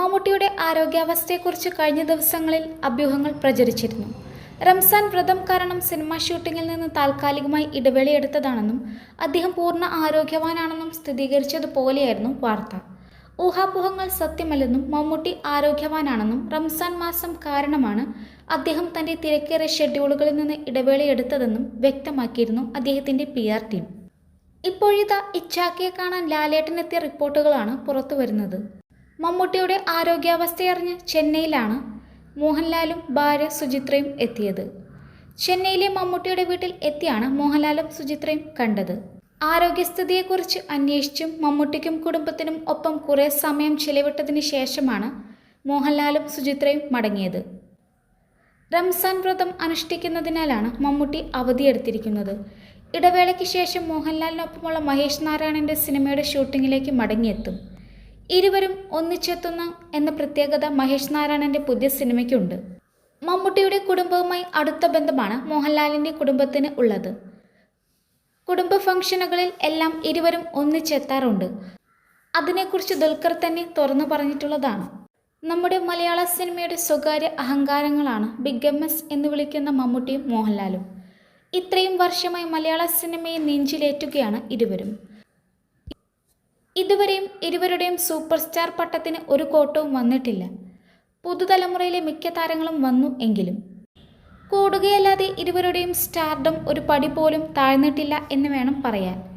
മമ്മൂട്ടിയുടെ ആരോഗ്യാവസ്ഥയെക്കുറിച്ച് കഴിഞ്ഞ ദിവസങ്ങളിൽ അഭ്യൂഹങ്ങൾ പ്രചരിച്ചിരുന്നു. റംസാൻ വ്രതം കാരണം സിനിമാ ഷൂട്ടിങ്ങിൽ നിന്ന് താൽക്കാലികമായി ഇടവേളയെടുത്തതാണെന്നും അദ്ദേഹം പൂർണ ആരോഗ്യവാനാണെന്നും സ്ഥിരീകരിച്ചതുപോലെയായിരുന്നു വാർത്ത. ഊഹാപോഹങ്ങൾ സത്യമല്ലെന്നും മമ്മൂട്ടി ആരോഗ്യവാനാണെന്നും റംസാൻ മാസം കാരണമാണ് അദ്ദേഹം തന്റെ തിരക്കേറിയ ഷെഡ്യൂളുകളിൽ നിന്ന് ഇടവേളയെടുത്തതെന്നും വ്യക്തമാക്കിയിരുന്നു അദ്ദേഹത്തിന്റെ പി ആർ ടീം. ഇപ്പോഴിതാ ഇച്ചാക്കിയെ കാണാൻ ലാലേട്ടനെത്തിയ റിപ്പോർട്ടുകളാണ് പുറത്തു വരുന്നത് മമ്മൂട്ടിയുടെ ആരോഗ്യാവസ്ഥയറിഞ്ഞ് ചെന്നൈയിലാണ് മോഹൻലാലും ഭാര്യ സുചിത്രയും എത്തിയത്. ചെന്നൈയിലെ മമ്മൂട്ടിയുടെ വീട്ടിൽ എത്തിയാണ് മോഹൻലാലും സുചിത്രയും കണ്ടത്. ആരോഗ്യസ്ഥിതിയെക്കുറിച്ച് അന്വേഷിച്ചും മമ്മൂട്ടിക്കും കുടുംബത്തിനും ഒപ്പം കുറേ സമയം ചിലവിട്ടതിന് ശേഷമാണ് മോഹൻലാലും സുചിത്രയും മടങ്ങിയത്. റംസാൻ വ്രതം അനുഷ്ഠിക്കുന്നതിനാലാണ് മമ്മൂട്ടി അവധിയെടുത്തിരിക്കുന്നത് ഇടവേളയ്ക്ക് ശേഷം മോഹൻലാലിനൊപ്പമുള്ള മഹേഷ് നാരായണന്റെ സിനിമയുടെ ഷൂട്ടിങ്ങിലേക്ക് മടങ്ങിയെത്തും. ഇരുവരും ഒന്നിച്ചെത്തുന്ന എന്ന പ്രത്യേകത മഹേഷ് നാരായണന്റെ പുതിയ സിനിമയ്ക്കുണ്ട്. മമ്മൂട്ടിയുടെ കുടുംബവുമായി അടുത്ത ബന്ധമാണ് മോഹൻലാലിന്റെ കുടുംബത്തിന് ഉള്ളത്. കുടുംബ ഫംഗ്ഷനുകളിൽ എല്ലാം ഇരുവരും ഒന്നിച്ചെത്താറുണ്ട്. അതിനെക്കുറിച്ച് ദുൽഖർ തന്നെ തുറന്നു പറഞ്ഞിട്ടുള്ളതാണ്. നമ്മുടെ മലയാള സിനിമയുടെ സ്വകാര്യ അഹങ്കാരങ്ങളാണ് ബിഗ് എം എസ് എന്ന് വിളിക്കുന്ന മമ്മൂട്ടിയും മോഹൻലാലും. ഇത്രയും വർഷമായി മലയാള സിനിമയെ നെഞ്ചിലേറ്റുകയാണ് ഇരുവരും. ഇതുവരെയും ഇരുവരുടെയും സൂപ്പർ സ്റ്റാർ പട്ടത്തിന് ഒരു കോട്ടവും വന്നിട്ടില്ല. പുതുതലമുറയിലെ മിക്ക താരങ്ങളും വന്നു എങ്കിലും. കൂടുകയല്ലാതെ ഇരുവരുടെയും സ്റ്റാർഡം ഒരു പടി പോലും താഴ്ന്നിട്ടില്ല എന്ന് വേണം പറയാൻ.